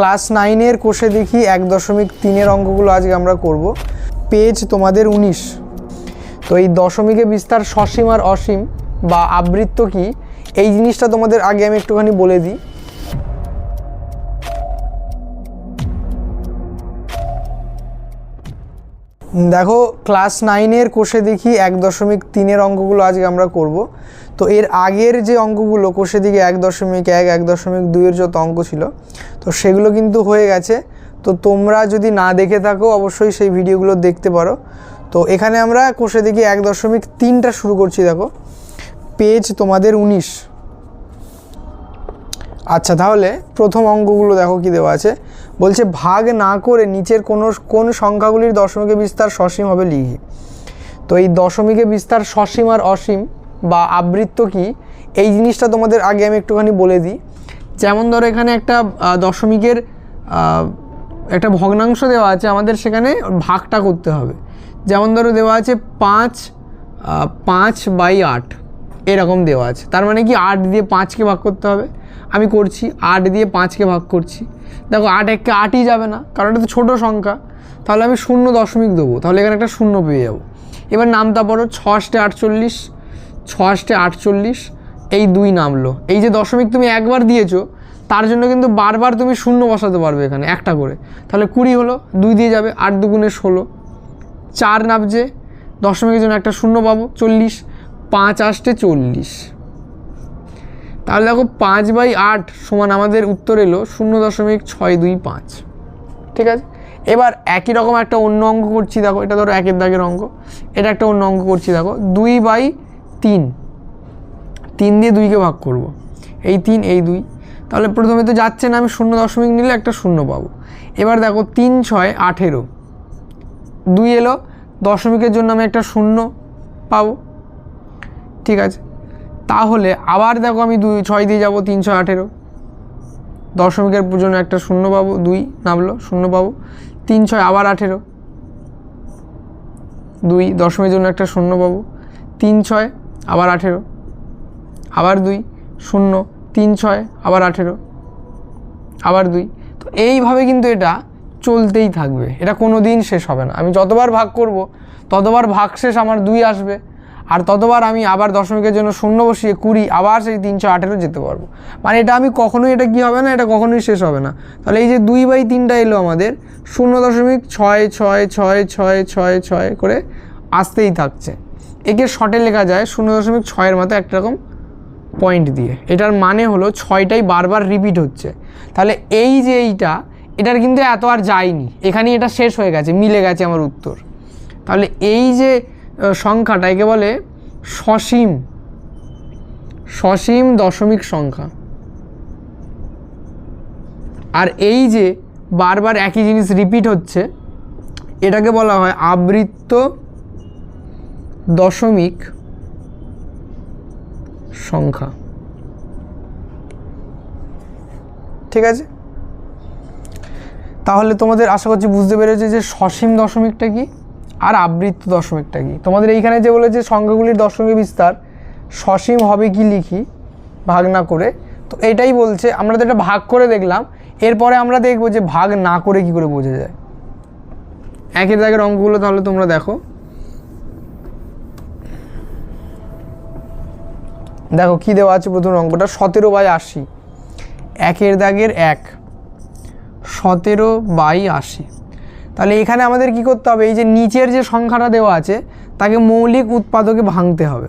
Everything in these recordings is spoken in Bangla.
ক্লাস নাইনের কোষে দেখি এক দশমিক তিনের অঙ্কগুলো আজকে আমরা করব। পেজ তোমাদের উনিশ। তো এই দশমিকে বিস্তার সসীম আর অসীম বা আবৃত্ত কি? এই জিনিসটা তোমাদের আগে আমি একটুখানি বলে দিই। দেখো, ক্লাস নাইনের কোষে দেখি এক দশমিক তিনের অঙ্কগুলো আজকে আমরা করব। তো এর আগের যে অঙ্কগুলো কোষে দিকে এক দশমিক এক এক দশমিক দুইয়ের যত অঙ্ক ছিল, তো সেগুলো কিন্তু হয়ে গেছে। তো তোমরা যদি না দেখে থাকো, অবশ্যই সেই ভিডিওগুলো দেখতে পারো। তো এখানে আমরা কোষে দিকে এক দশমিক তিনটা শুরু করছি, দেখো। পেজ তোমাদের উনিশ। আচ্ছা তাহলে প্রথম অঙ্কগুলো দেখো কি দেওয়া আছে। বলছে, ভাগ না করে নিচের কোনো, কোন সংখ্যাগুলির দশমিকে বিস্তার সসীম হবে লিখি। তো এই দশমিকে বিস্তার সসীম আর অসীম বা আবৃত্ত কি? এই জিনিসটা তোমাদের আগে আমি একটুখানি বলে দিই। যেমন ধরো এখানে একটা দশমিকের একটা ভগ্নাংশ দেওয়া আছে, আমাদের সেখানে ভাগটা করতে হবে। যেমন ধরো দেওয়া আছে পাঁচ পাঁচ বাই আট, এরকম দেওয়া আছে। তার মানে কি আট দিয়ে পাঁচকে ভাগ করতে হবে। আমি করছি, আট দিয়ে পাঁচকে ভাগ করছি। দেখো আট এককে আটই যাবে না, কারণ এটা তো ছোটো সংখ্যা। তাহলে আমি শূন্য দশমিক দেবো, তাহলে এখানে একটা শূন্য পেয়ে যাব। এবার নামতা পড়ো ছষ্টে আটচল্লিশ ছষ্টে আটচল্লিশ, এই দুই নামলো। এই যে দশমিক তুমি একবার দিয়েছ, তার জন্য কিন্তু বারবার তুমি শূন্য বসাতে পারবে এখানে, একটা করে। তাহলে কুড়ি হলো, দুই দিয়ে যাবে, আট দুগুণে ষোলো। চার নামছে, দশমিকের জন্য একটা শূন্য পাবো, চল্লিশ। পাঁচ আষ্টে চল্লিশ। তাহলে দেখো পাঁচ বাই আট সমান আমাদের উত্তর এলো, শূন্য দশমিক ছয় দুই পাঁচ। ঠিক আছে? এবার একই রকম একটা অন্য অঙ্ক করছি, দেখো, এটা ধরো একের দাগের অঙ্ক। এটা একটা অন্য অঙ্ক করছি, দেখো। দুই বাই তিন। তিন দিয়ে দুইকে ভাগ করব। এই তিন, এই দুই। তাহলে প্রথমে তো যাচ্ছে না, আমি শূন্য দশমিক নিলে একটা শূন্য পাবো। এবার দেখো তিন, ছয়, আঠেরো। দুই এলো, দশমিকের জন্য আমি একটা শূন্য পাবো। ঠিক আছে? তাহলে আবার দেখো আমি দুই, ছয় দিয়ে যাব, তিন, ছয়, আঠেরো। দশমিকের জন্য একটা শূন্য পাবো, দুই নামলো, শূন্য পাবো। তিন, ছয়, আবার আঠেরো। দুই, দশমিকের জন্য একটা শূন্য পাবো। তিন, ছয় আবার আঠেরো, আবার দুই, শূন্য, তিন, ছয়, আবার আঠেরো, আবার দুই। তো এইভাবে কিন্তু এটা চলতেই থাকবে। এটা কোনো দিন শেষ হবে না। আমি যতবার ভাগ করব, ততবার ভাগ শেষ আমার দুই আসবে। আর ততবার আমি আবার দশমিকের জন্য শূন্য বসিয়ে কুড়ি, আবার সেই তিনশো আঠেরো যেতে পারব। মানে এটা আমি কখনোই এটা কি হবে না, এটা কখনোই শেষ হবে না। তাহলে এই যে দুই বাই তিনটা এলো আমাদের, শূন্য দশমিক ছয় ছয় ছয় ছয় ছয় ছয় করে আসতেই থাকছে। একে শর্টে লেখা যায় শূন্য দশমিক ছয়ের মতো একটা রকম পয়েন্ট দিয়ে। এটার মানে হলো ছয়টাই বারবার রিপিট হচ্ছে। তাহলে এই যে এইটা, এটার কিন্তু এত আর যায়নি। এখানেই এটা শেষ হয়ে গেছে, মিলে গেছে আমার উত্তর। তাহলে এই যে সংখ্যাটা একে বলে সসীম সসীম দশমিক সংখ্যা। আর এই যে বারবার একই জিনিস রিপিট হচ্ছে, এটাকে বলা হয় আবৃত্ত দশমিক সংখ্যা। ঠিক আছে? তাহলে তোমাদের আশা করছি বুঝতে পেরেছে যে সসীম দশমিকটা কি আর আবৃত্ত দশমিকটা কি। তোমাদের এইখানে যে বলেছে সংখ্যাগুলির দশমিক বিস্তার, সসীম হবে কি লিখি, ভাগ না করে। তো এটাই বলছে, আমরা তো এটা ভাগ করে দেখলাম, এরপরে আমরা দেখব যে ভাগ না করে কি করে বোঝা যায়। একের দাগের অঙ্কগুলো তাহলে তোমরা দেখো। দেখো কি দেওয়া আছে প্রথম অঙ্কটা? সতেরো বাই আশি। একের দাগের এক। সতেরো বাই আশি। তাহলে এখানে আমাদের কি করতে হবে? এই যে নিচের যে সংখ্যাটা দেওয়া আছে, তাকে মৌলিক উৎপাদকে ভাঙতে হবে।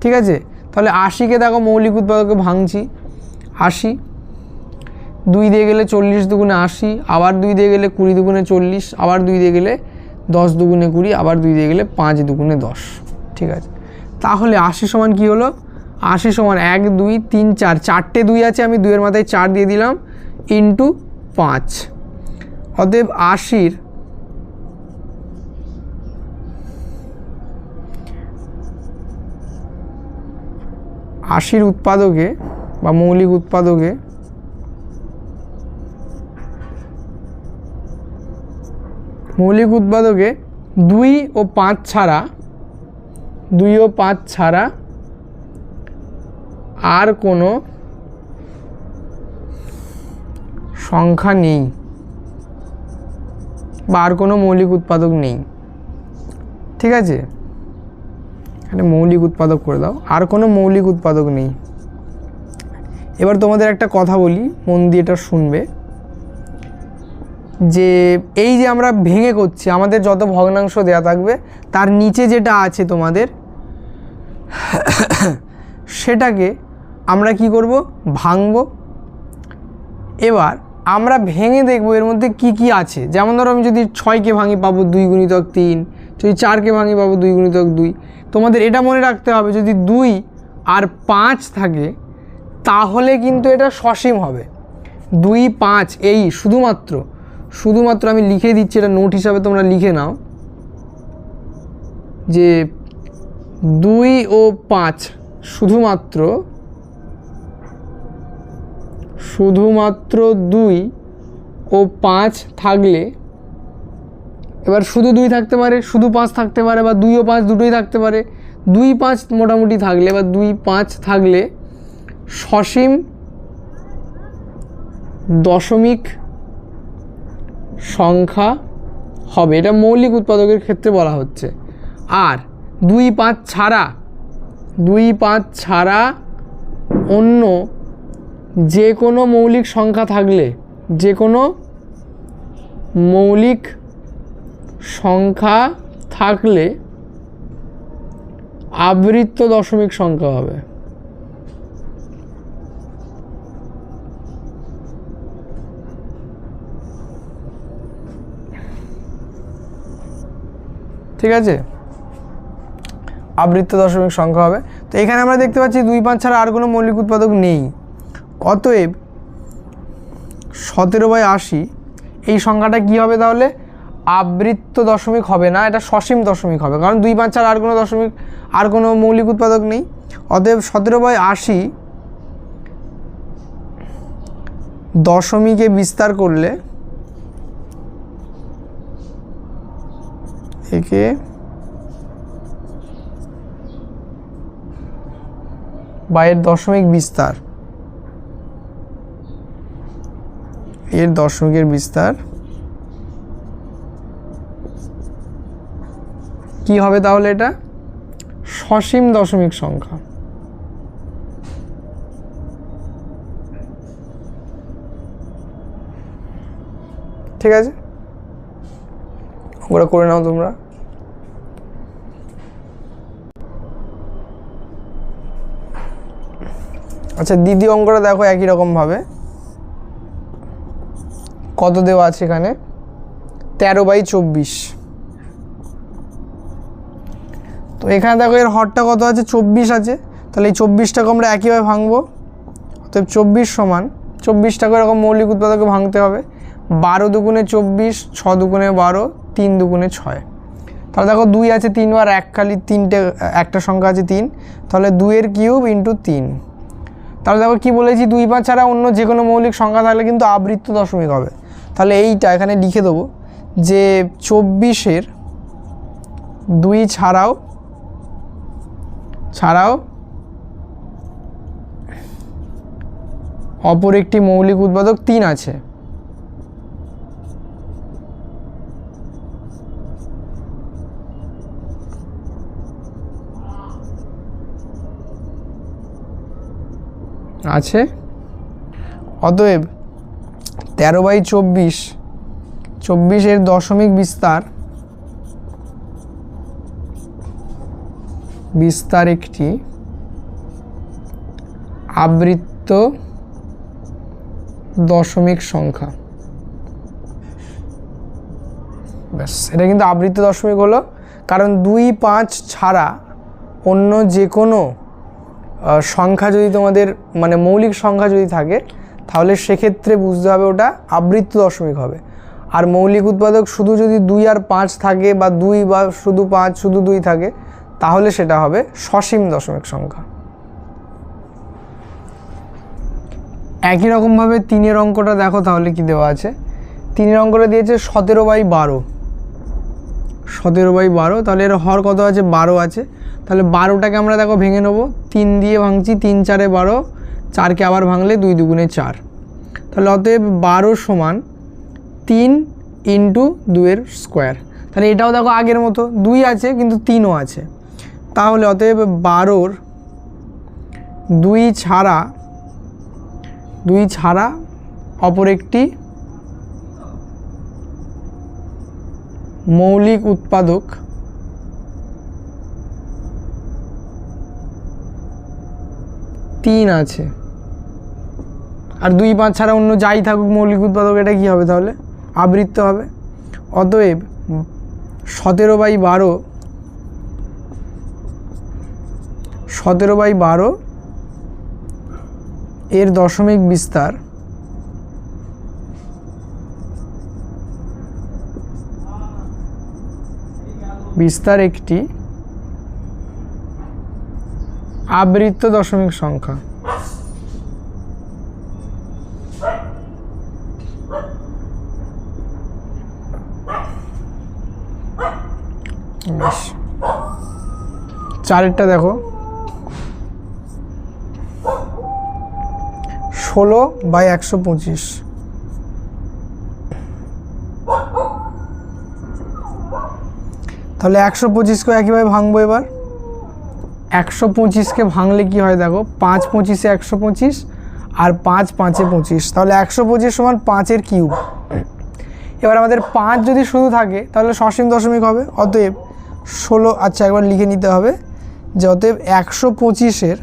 ঠিক আছে? তাহলে আশিকে দেখো মৌলিক উৎপাদকে ভাঙছি। আশি। দুই দিয়ে গেলে চল্লিশ দুগুণে আশি, আবার দুই দিয়ে গেলে কুড়ি দুগুণে চল্লিশ, আবার দুই দিয়ে গেলে দশ দুগুণে কুড়ি, আবার দুই দিয়ে গেলে পাঁচ দুগুণে দশ। ঠিক আছে? তাহলে আশি সমান কি হলো? আশি সমান এক, দুই, তিন, চার। চারটে দুই আছে, আমি দুইয়ের মাথায় চার দিয়ে দিলাম। ইন্টু পাঁচ। অতএব আশির আশির উৎপাদকে বা মৌলিক উৎপাদকে মৌলিক উৎপাদকে দুই ও পাঁচ ছাড়া, দুই ও পাঁচ ছাড়া আর কোনো সংখ্যা নেই বা আর কোনো মৌলিক উৎপাদক নেই। ঠিক আছে? এখানে মৌলিক উৎপাদক করে দাও। আর কোনো মৌলিক উৎপাদক নেই। এবার তোমাদের একটা কথা বলি, মন দিয়ে এটা শুনবে। যে এই যে আমরা ভেঙে করছি, আমাদের যত ভগ্নাংশ দেয়া থাকবে, তার নিচে যেটা আছে তোমাদের, সেটাকে আমরা কি করব? ভাঙব। এবার আমরা ভেঙে দেখব এর মধ্যে কি কি আছে। যেমন ধরো আমি যদি ছয়কে ভাঙি পাবো দুই গুণিতক তিন, যদি চারকে ভাঙি পাবো দুই গুণিতক দুই। তোমাদের এটা মনে রাখতে হবে, যদি দুই আর পাঁচ থাকে, তাহলে কিন্তু এটা সসীম হবে। দুই, পাঁচ, এই শুধুমাত্র শুধুমাত্র আমি লিখে দিচ্ছি, এটা নোট হিসাবে তোমরা লিখে নাও। যে দুই ও পাঁচ শুধুমাত্র শুধুমাত্র দুই ও পাঁচ থাকলে, এবার শুধু দুই থাকতে পারে, শুধু পাঁচ থাকতে পারে, বা দুই ও পাঁচ দুটোই থাকতে পারে, দুই পাঁচ মোটামুটি থাকলে, বা দুই পাঁচ থাকলে সসীম দশমিক সংখ্যা হবে। এটা মৌলিক উৎপাদকের ক্ষেত্রে বলা হচ্ছে। আর দুই পাঁচ ছাড়া, দুই পাঁচ ছাড়া অন্য যে কোনো মৌলিক সংখ্যা থাকলে, যে কোনো মৌলিক সংখ্যা থাকলে আবৃত্ত দশমিক সংখ্যা হবে। ঠিক আছে? আবৃত্ত দশমিক সংখ্যা হবে। তো এখানে আমরা দেখতে পাচ্ছি দুই পাঁচ ছাড়া আর কোনো মৌলিক উৎপাদক নেই। অতএব সতেরো বাই আশি, এই সংখ্যাটা কী হবে তাহলে? আবৃত্ত দশমিক হবে না, এটা সসীম দশমিক হবে, কারণ দুই পাঁচ ছাড়া আর কোনো দশমিক, আর কোনো মৌলিক উৎপাদক নেই। অতএব সতেরো বাই আশি দশমিকে বিস্তার করলে একে বা এর দশমিক বিস্তার এর দশমিকের বিস্তার। কি হবে তাহলে এটা? সসীম দশমিক সংখ্যা। ঠিক আছে? ওরা করে নাও তোমরা। আচ্ছা দ্বিতীয় অঙ্কটা দেখো একই রকমভাবে। কত দেওয়া আছে এখানে? তেরো বাই চব্বিশ। তো এখানে দেখো এর হরটা কত আছে? চব্বিশ আছে। তাহলে এই চব্বিশটাকে আমরা একইভাবে ভাঙবো। অতএব চব্বিশ সমান, চব্বিশটাকে এরকম মৌলিক উৎপাদকে ভাঙতে হবে। বারো দুগুণে চব্বিশ, ছ দুগুণে বারো, তিন দুগুণে ছয়। তাহলে দেখো দুই আছে তিনবার এক খালি তিনটে, একটা সংখ্যা আছে তিন। তাহলে দুইয়ের কিউব ইন্টু তিন। তাহলে দেখো কি বলেছি, দুই পাঁচ ছাড়া অন্য যে কোনো মৌলিক সংখ্যা থাকলে কিন্তু আবৃত্ত দশমিক হবে। তাহলে এইটা এখানে লিখে দেবো যে চব্বিশের দুই ছাড়াও ছাড়াও অপর একটি মৌলিক উৎপাদক তিন আছে। আছে। অতএব তেরো বাই চব্বিশ, চব্বিশের দশমিক বিস্তার বিস্তার একটি, আবৃত্ত দশমিক সংখ্যা। ব্যাস, এটা কিন্তু আবৃত্ত দশমিক হলো, কারণ দুই পাঁচ ছাড়া অন্য যে কোনো সংখ্যা যদি তোমাদের মানে মৌলিক সংখ্যা যদি থাকে তাহলে সেক্ষেত্রে বুঝতে হবে ওটা আবৃত্ত দশমিক হবে। আর মৌলিক উৎপাদক শুধু যদি দুই আর পাঁচ থাকে বা দুই বা শুধু পাঁচ, শুধু দুই থাকে, তাহলে সেটা হবে সসীম দশমিক সংখ্যা। একই রকমভাবে তিনের অঙ্কটা দেখো তাহলে কি দেওয়া আছে? তিনের অঙ্কটা দিয়েছে সতেরো বাই বারো। সতেরো বাই বারো, তাহলে এর হর কত আছে? বারো আছে। তাহলে বারোটাকে আমরা দেখো ভেঙে নেব। তিন দিয়ে ভাঙছি, তিন চারে বারো। চারকে আবার ভাঙলে দুই দুগুণে চার। তাহলে অতএব বারো সমান তিন ইন্টু দুয়ের স্কোয়ার। তাহলে এটাও দেখো আগের মতো, দুই আছে কিন্তু তিনও আছে। তাহলে অতএব বারোর দুই ছাড়া দুই ছাড়া অপর একটি মৌলিক উৎপাদক তিন আছে। আর দুই পাঁচ ছাড়া অন্য যাই থাকুক মৌলিক উৎপাদক, এটা কী হবে তাহলে? আবৃত্ত হবে। অতএব সতেরো বাই বারো, সতেরো বাই বারো এর দশমিক বিস্তার বিস্তার একটি আবৃত্ত দশমিক সংখ্যা। বেশ। চারেরটা দেখো। ষোলো বাই একশো পঁচিশ। তাহলে একশো পঁচিশকে একইভাবে ভাঙবো এবার। একশো পঁচিশকে ভাঙলে কি হয় দেখো, পাঁচ পঁচিশে একশো পঁচিশ আর পাঁচ পাঁচে পঁচিশ। তাহলে একশো পঁচিশ সমান পাঁচের কিউব। এবার আমাদের পাঁচ যদি শুধু থাকে, তাহলে সসীম দশমিক হবে, অতএব ষোলো আচ্ছা একবার লিখে নিতে হবে। যে অতএব একশো পঁচিশের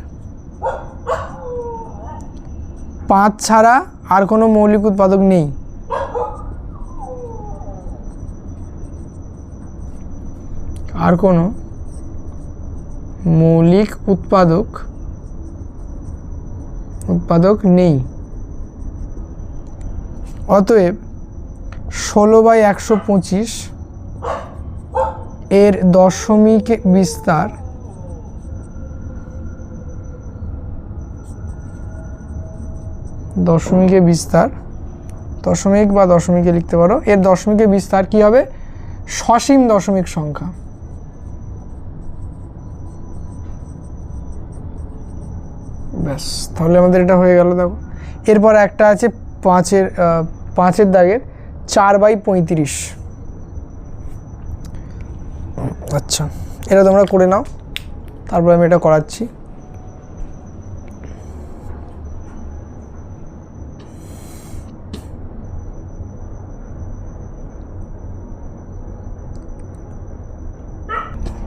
পাঁচ ছাড়া আর কোনো মৌলিক উৎপাদক নেই। আর কোনো মৌলিক উৎপাদক উৎপাদক নেই। অতএব ষোলো বাই একশো পঁচিশ এর দশমিক বিস্তার দশমিকে বিস্তার, দশমিক বা দশমিকে লিখতে পারো। এর দশমিকে বিস্তার কি হবে? সসীম দশমিক সংখ্যা। ব্যাস, তাহলে আমাদের এটা হয়ে গেল, দেখো। এরপর একটা আছে পাঁচের পাঁচের দাগের, চার বাই পঁয়ত্রিশ। আচ্ছা এটা তোমরা করে নাও। তারপর আমি এটা করাচ্ছি।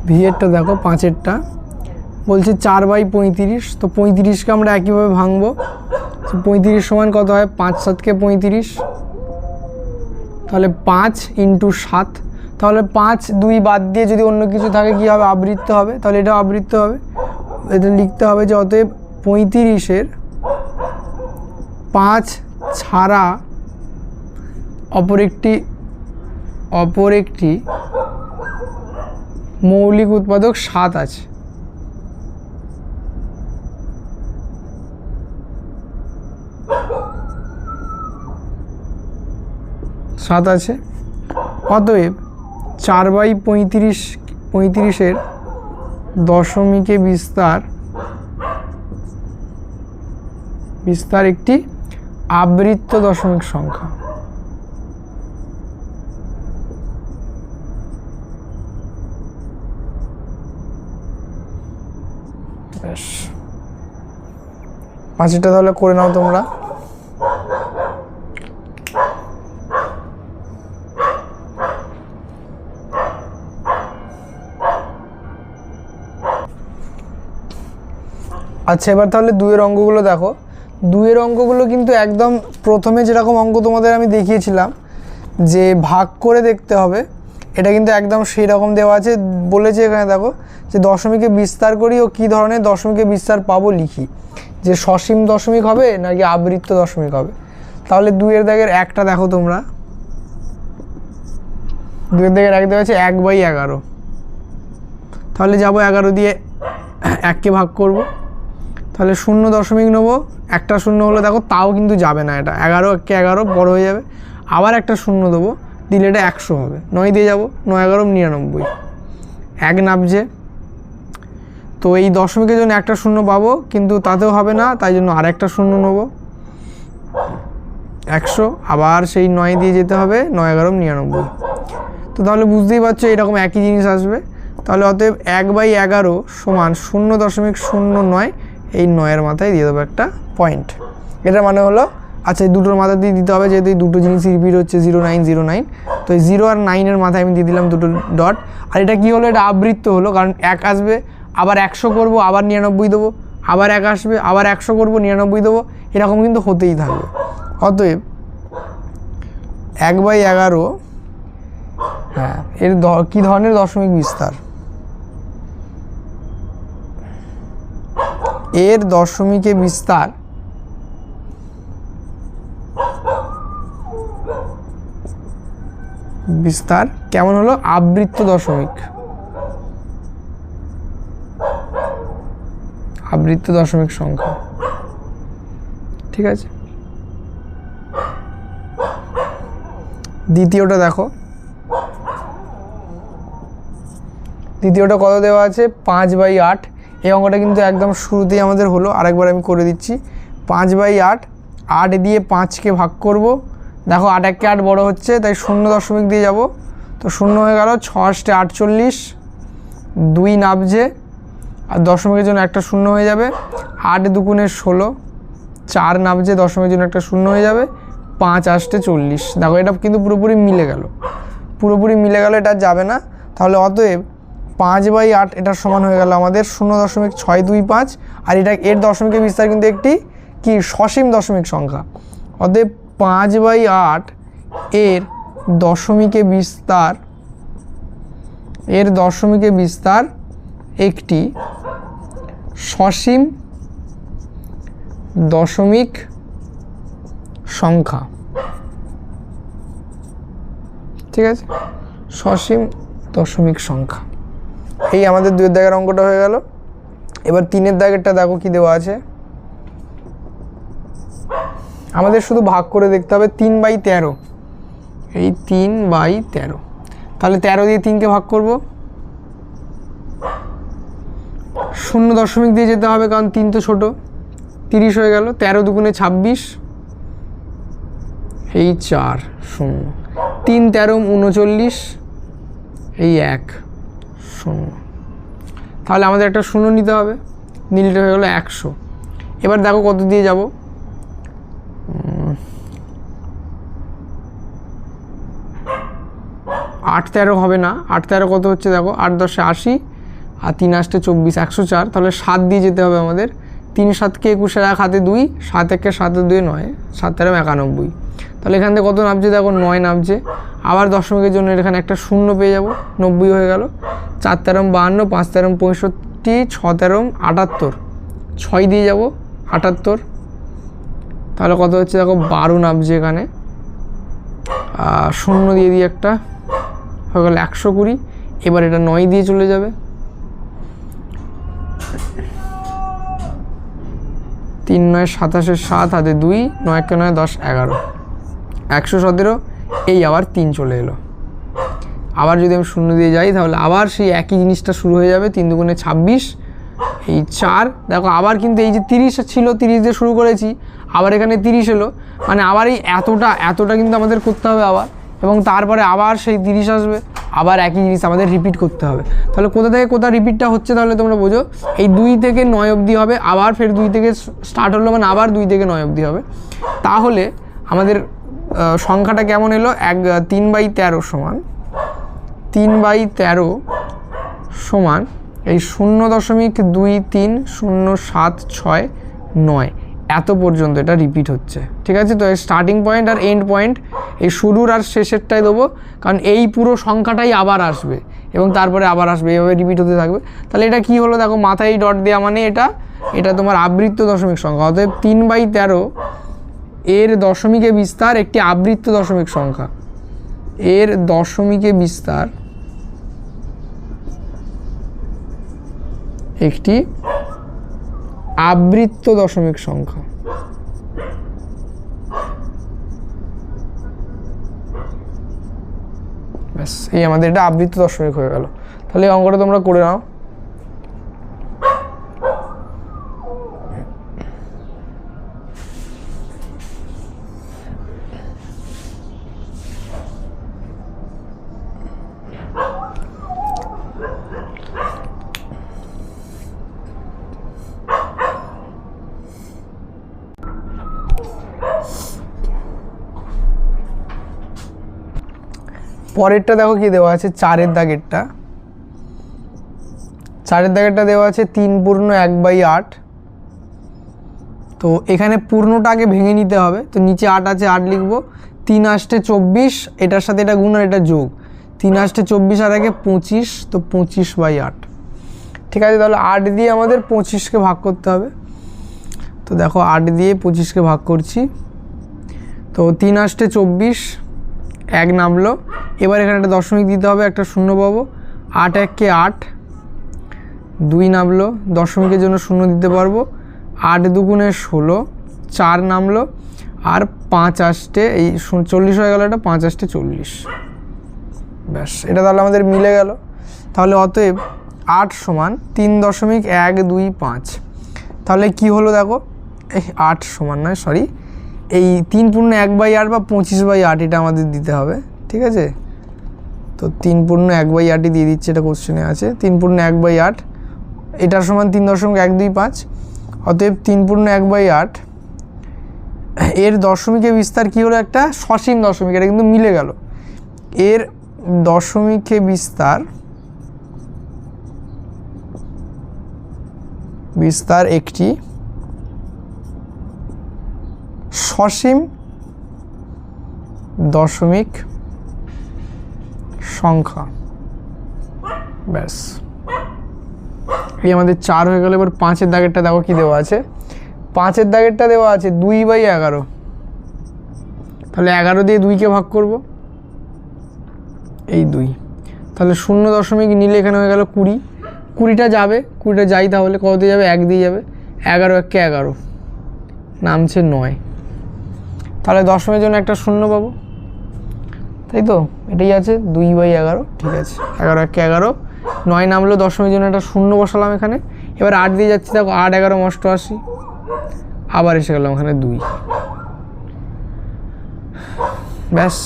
ভিএরটা দেখো, পাঁচেরটা। বলছে চার বাই পঁয়ত্রিশ, তো পঁয়ত্রিশকে আমরা একইভাবে ভাঙবো। পঁয়ত্রিশ সমান কত হয়? পাঁচ সাতকে পঁয়ত্রিশ। তাহলে পাঁচ ইন্টু সাত তাহলে পাঁচ, দুই বাদ দিয়ে যদি অন্য কিছু থাকে, কী হবে? আবৃত্ত হবে। তাহলে এটাও আবৃত্ত হবে। এটা লিখতে হবে যে অতএব পঁয়ত্রিশের পাঁচ ছাড়া অপর একটি অপর একটি মৌলিক উৎপাদক সাত আছে। সাত আছে। অতএব চার বাই পঁয়ত্রিশ, পঁয়ত্রিশের দশমিকে বিস্তার বিস্তার একটি আবৃত্ত দশমিক সংখ্যা। বেশ পাঁচটা তাহলে করে নাও তোমরা। আচ্ছা এবার তাহলে দুয়ের অঙ্কগুলো দেখো। দুয়ের অঙ্কগুলো কিন্তু একদম প্রথমে যেরকম অঙ্ক তোমাদের আমি দেখিয়েছিলাম, যে ভাগ করে দেখতে হবে, এটা কিন্তু একদম সেই রকম দেওয়া আছে। বলেছে এখানে দেখো, যে দশমিকে বিস্তার করি ও কী ধরনের দশমিকে বিস্তার পাবো লিখি। যে সসীম দশমিক হবে নাকি আবৃত্ত দশমিক হবে। তাহলে দুয়ের দাগের একটা দেখো তোমরা। দুয়ের দাগের এক দেওয়া আছে এক বাই এগারো। তাহলে যাব এগারো দিয়ে এককে ভাগ করব। তাহলে শূন্য দশমিক নেব। একটা শূন্য হলে দেখো, তাও কিন্তু যাবে না এটা। এগারো একে এগারো, বড় হয়ে যাবে। আবার একটা শূন্য দেবো, দিলে এটা একশো হবে। নয় দিয়ে যাব, নয় এগারো, নিরানব্বই। এক নাবছে তো এই দশমিকের জন্য একটা শূন্য পাবো, কিন্তু তাতেও হবে না, তাই জন্য আর একটা শূন্য নেব। একশো, আবার সেই নয় দিয়ে যেতে হবে, নয় এগারো, নিরানব্বই। তো তাহলে বুঝতেই পারছ, এরকম একই জিনিস আসবে। তাহলে অতএব এক বাই এগারো সমান শূন্য দশমিক শূন্য নয় এই নয়ের মাথায় দিয়ে দেবো একটা পয়েন্ট এটা মানে হলো আচ্ছা এই দুটোর মাথা দিয়ে দিতে হবে যেহেতু এই দুটো জিনিস রিপিট হচ্ছে জিরো নাইন জিরো নাইন তো এই জিরো আর নাইনের মাথায় আমি দিয়ে দিলাম দুটো ডট আর এটা কী হলো? এটা আবৃত্ত হলো, কারণ এক আসবে, আবার একশো করব, আবার নিরানব্বই দেবো, আবার এক আসবে, আবার একশো করব, নিরানব্বই দেবো, এরকম কিন্তু হতেই থাকবে। অতএব এক বাই এগারো হ্যাঁ এর কী ধরনের দশমিক বিস্তার? এর দশমিকে বিস্তার বিস্তার কেমন হলো? আবৃত্ত দশমিক। আবৃত্ত দশমিক সংখ্যা। ঠিক আছে? দ্বিতীয়টা দেখো। দ্বিতীয়টা কত দেওয়া আছে? পাঁচ বাই আট। এই অঙ্কটা কিন্তু একদম শুরুতেই আমাদের হলো। আরেকবার আমি করে দিচ্ছি। পাঁচ বাই আট আট দিয়ে পাঁচকে ভাগ করব। দেখো আট এককে আট বড় হচ্ছে, তাই শূন্য দশমিক দিয়ে যাব। তো শূন্য হয়ে গেল ছ আষ্টে আটচল্লিশ, দুই নাবছে আর দশমিকের জন্য একটা শূন্য হয়ে যাবে। আট দুগুণে ষোলো, চার নাবছে দশমিকের জন্য একটা শূন্য হয়ে যাবে। পাঁচ আষ্টে চল্লিশ। দেখো এটা কিন্তু পুরোপুরি মিলে গেল। পুরোপুরি মিলে গেল, এটা যাবে না। তাহলে অতএব পাঁচ বাই আট এটার সমান হয়ে গেল আমাদের শূন্য দশমিক ছয় দুই পাঁচ। আর এটা এর দশমিকের বিস্তার কিন্তু একটি কি? সসীম দশমিক সংখ্যা। অতএব পাঁচ বাই আট এর দশমিকে বিস্তার, এর দশমিকে বিস্তার একটি সসীম দশমিক সংখ্যা। ঠিক আছে? সসীম দশমিক সংখ্যা। এই আমাদের দুয়ের দাগের অঙ্কটা হয়ে গেল। এবার তিনের দাগেরটা দেখো কি দেওয়া আছে। আমাদের শুধু ভাগ করে দেখতে হবে তিন বাই তেরো। এই তিন বাই তেরো। তাহলে তেরো দিয়ে তিনকে ভাগ করব। শূন্য দশমিক দিয়ে যেতে হবে কারণ তিন তো ছোটো। তিরিশ হয়ে গেল, তেরো দুগুণে ছাব্বিশ। এই চার শূন্য। তিন তেরো উনচল্লিশ। এই এক। শূন্য তাহলে আমাদের একটা শূন্য নিতে হবে। নীলটা হয়ে গেলো একশো। এবার দেখো কত দিয়ে যাব। আট তেরো হবে না। আট তেরো কত হচ্ছে দেখো? আট দশে আশি আর তিন আষ্টে চব্বিশ, একশো চার। তাহলে সাত দিয়ে যেতে হবে আমাদের। তিন সাতকে একুশের এক হাতে দুই, সাত একে সাতে দুই নয়। সাত তেরো একানব্বই। তাহলে এখান থেকে কত নামছে? দেখো নয় নামছে। আবার দশমিকের জন্য এখানে একটা শূন্য পেয়ে যাব। নব্বই হয়ে গেল। চার তেরম বাহান্ন, পাঁচ তেরম পঁয়ষট্টি, ছ তেরম আটাত্তর। ছয় দিয়ে যাব, আটাত্তর। তাহলে কত হচ্ছে? দেখো বারো নামছে এখানে। শূন্য দিয়ে দিই একটা। হয়ে গেল একশো কুড়ি। এবার এটা নয় দিয়ে চলে যাবে। তিন নয় সাতাশে সাত, হাতে দুই। নয় একে নয়, দশ এগারো। একশো সতেরো, এই আবার তিন চলে এলো। আবার যদি আমি শূন্য দিয়ে যাই, তাহলে আবার সেই একই জিনিসটা শুরু হয়ে যাবে, তিন দুগুণে ছাব্বিশ, এই চার। দেখো, আবার কিন্তু এই যে তিরিশ ছিল, তিরিশ দিয়ে শুরু করেছি, আবার এখানে তিরিশ এলো। মানে আবার এই এতটা এতটা কিন্তু আমাদের করতে হবে আবার। এবং তারপরে আবার সেই তিরিশ আসবে, আবার একই জিনিস আমাদের রিপিট করতে হবে। তাহলে কোথা থেকে কোথা রিপিটটা হচ্ছে তাহলে তোমরা বোঝো? এই দুই থেকে নয় অবধি হবে, আবার ফের দুই থেকে স্টার্ট হলো মানে আবার দুই থেকে নয় অবধি হবে। তাহলে আমাদের সংখ্যাটা কেমন এলো? এক তিন বাই তেরো সমান, তিন বাই তেরো সমান এই শূন্য দশমিক দুই তিন শূন্য সাত ছয় নয়। এত পর্যন্ত এটা রিপিট হচ্ছে, ঠিক আছে? তো স্টার্টিং পয়েন্ট আর এন্ড পয়েন্ট এই শুরুর আর শেষেরটাই দেবো, কারণ এই পুরো সংখ্যাটাই আবার আসবে এবং তারপরে আবার আসবে এইভাবে রিপিট হতে থাকবে। তাহলে এটা কি হলো? দেখো, মাথায় ডট দেওয়া মানে এটা এটা তোমার আবৃত্ত দশমিক সংখ্যা, অতএব তিন বাই তেরো এর দশমিকে বিস্তার একটি আবৃত্ত দশমিক সংখ্যা। এর দশমিকে বিস্তার একটি আবৃত্ত দশমিক সংখ্যা। ব্যাস, এই আমাদের এটা আবৃত্ত দশমিক হয়ে গেল। তাহলে এই অঙ্কটা তোমরা করে নাও। পরেরটা দেখো কি দেওয়া আছে? চারের দাগেরটা। চারের দাগেরটা দেওয়া আছে তিন পূর্ণ এক বাই আট। তো এখানে পূর্ণটা আগে ভেঙে নিতে হবে। তো নিচে আট আছে, আট লিখব। তিন আষ্টে চব্বিশ, এটার সাথে এটা গুণ আর এটা যোগ। তিন আষ্টে চব্বিশ আর আগে পঁচিশ, তো পঁচিশ বাই আট। ঠিক আছে, তাহলে আট দিয়ে আমাদের পঁচিশকে ভাগ করতে হবে। তো দেখো, আট দিয়ে পঁচিশকে ভাগ করছি। তো তিন আষ্টে চব্বিশ এক নামলো। এবার এখানে একটা দশমিক দিতে হবে, একটা শূন্য পাবো। আট এককে আট, দুই নামলো, দশমিকের জন্য শূন্য দিতে পারব। আট দুগুণে ষোলো, চার নামলো, আর পাঁচ আষ্টে এই চল্লিশ হয়ে গেল এটা, পাঁচ আষ্টে চল্লিশ। ব্যাস, এটা তাহলে আমাদের মিলে গেল। তাহলে অতএব আট সমান তিন দশমিক এক দুই পাঁচ। তাহলে কি হলো দেখো? এই আট সমান নয় সরি এই তিন পূর্ণ এক বাই আট বা পঁচিশ বাই আট এটা আমাদের দিতে হবে, ঠিক আছে? তো তিন পূর্ণ এক বাই আটই দিয়ে দিচ্ছে, এটা কোশ্চেনে আছে। তিন পূর্ণ এক বাই আট এটার সমান তিন দশমিক এক দুই পাঁচ। অতএব তিন পূর্ণ এক বাই আট, এর দশমিকে বিস্তার কি হলো একটা? সসীম দশমিক, এটা কিন্তু মিলে গেল। এর দশমিকে বিস্তার বিস্তার একটি সসীম দশমিক সংখ্যা। ব্যাস। এই আমাদের চার হয়ে গেল, এবার পাঁচের দাগেরটা দেখো কি দেওয়া আছে। পাঁচের দাগেরটা দেওয়া আছে দুই বাই এগারো। তাহলে এগারো দিয়ে দুইকে ভাগ করব। এই দুই। তাহলে শূন্য দশমিক নিলে এখানে হয়ে গেল কুড়ি। কুড়িটা যাবে, কুড়িটা যাই তাহলে কত দিয়ে যাবে? এক দিয়ে যাবে। এগারো এককে এগারো। নামছে নয়। তাহলে দশমের জন্য একটা শূন্য পাবো। তাই তো? এটাই আছে, দুই বাই এগারো। ঠিক আছে, এগারো একে এগারো। নয় নামলো দশমের জন্য একটা শূন্য বসালাম এখানে। এবার আট দিয়ে যাচ্ছি, দেখো আট, এগারো অষ্টআশি আবার এসে গেলাম এখানে দুই। ব্যাস,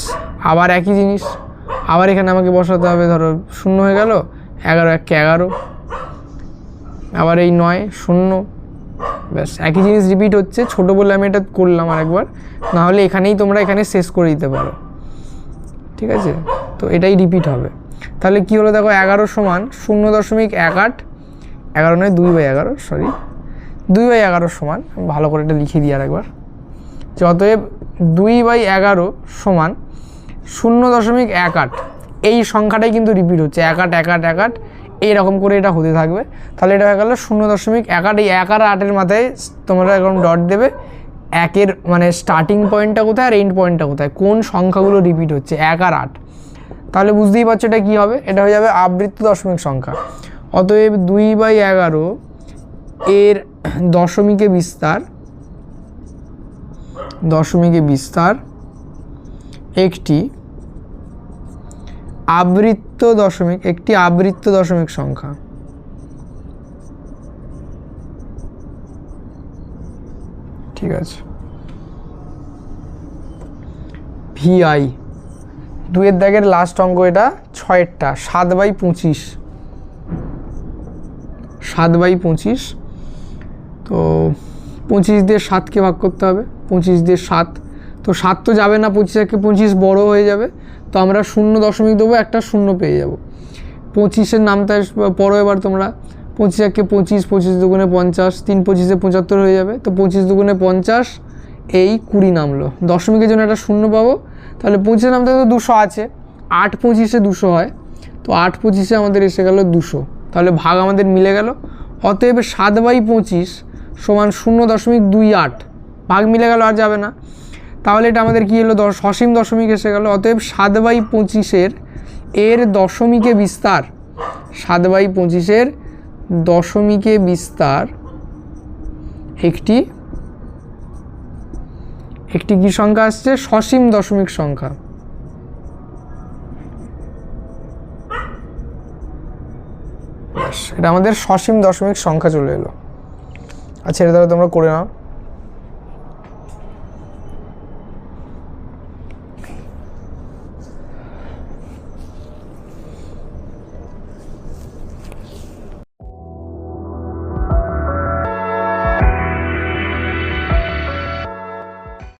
আবার একই জিনিস। আবার এখানে আমাকে বসাতে হবে, ধরো শূন্য হয়ে গেল, এগারো একে এগারো। আবার এই নয়, শূন্য। ব্যাস, একই জিনিস রিপিট হচ্ছে। ছোটো বলে আমি এটা করলাম আরেকবার। না হলে এখানেই তোমরা এখানে শেষ করে দিতে পারো। ঠিক আছে? তো এটাই রিপিট হবে। তাহলে কি হলো দেখো, এগারো সমান শূন্য দশমিক এক আট এগারো নয়, দুই বাই এগারো সরি দুই বাই এগারো সমান ভালো করে এটা লিখে দিই আর একবার অতএব দুই বাই এগারো সমান শূন্য দশমিক এক আট এই সংখ্যাটাই কিন্তু রিপিট হচ্ছে। এক আট এক আট এক আট এইরকম করে এটা হতে থাকবে। তাহলে এটা হয়ে গেল শূন্য দশমিক এক আট এই এক আর আটের মাথায় তোমরা এখন ডট দেবে। একের মানে স্টার্টিং পয়েন্টটা কোথায় আর এন্ড পয়েন্টটা কোথায়? কোন সংখ্যাগুলো রিপিট হচ্ছে? এক আর আট। তাহলে বুঝতেই পারছ এটা কী হবে? এটা হয়ে যাবে আবৃত্ত দশমিক সংখ্যা। অতএব দুই বাই এগারো এর দশমিকে বিস্তার দশমিকে বিস্তার একটি আবৃত্ত দশমিক, একটি আবৃত্ত দশমিক সংখ্যা। ঠিক আছে। ভিআই দুয়ের দাগের লাস্ট অঙ্ক এটা ছয়েরটা, সাত বাই পঁচিশ। সাত বাই পঁচিশ। তো পঁচিশ দিয়ে সাতকে ভাগ করতে হবে। পঁচিশ দিয়ে সাত তো সাত তো যাবে না, পঁচিশ একে পঁচিশ বড় হয়ে যাবে। তো আমরা শূন্য দশমিক দেবো, একটা শূন্য পেয়ে যাব। পঁচিশের নামটা পড়ো এবার তোমরা। পঁচিশ একে পঁচিশ পঁচিশ দুগুণে পঞ্চাশ, তিন পঁচিশে পঁচাত্তর হয়ে যাবে। তো পঁচিশ দুগুণে পঞ্চাশ, এই কুড়ি নামলো। দশমিকের জন্য একটা শূন্য পাবো। তাহলে পঁচিশের নামটা তো দুশো আছে। আট পঁচিশে দুশো হয়। তো আট পঁচিশে আমাদের এসে গেল দুশো। তাহলে ভাগ আমাদের মিলে গেল। অতএব সাত বাই পঁচিশ সমান শূন্য দশমিক দুই আট। ভাগ মিলে গেল আর যাবে না। তাহলে এটা আমাদের কী হলো? দশ সসীম দশমিক এসে গেল। অতএব সাত বাই পঁচিশের এর দশমিকে বিস্তার। সাত বাই পঁচিশের দশমিকে বিস্তার একটি একটি কী সংখ্যা আসছে? সসীম দশমিক সংখ্যা। এটা আমাদের সসীম দশমিক সংখ্যা চলে এলো। আচ্ছা এটা তাহলে তোমরা করে নাও।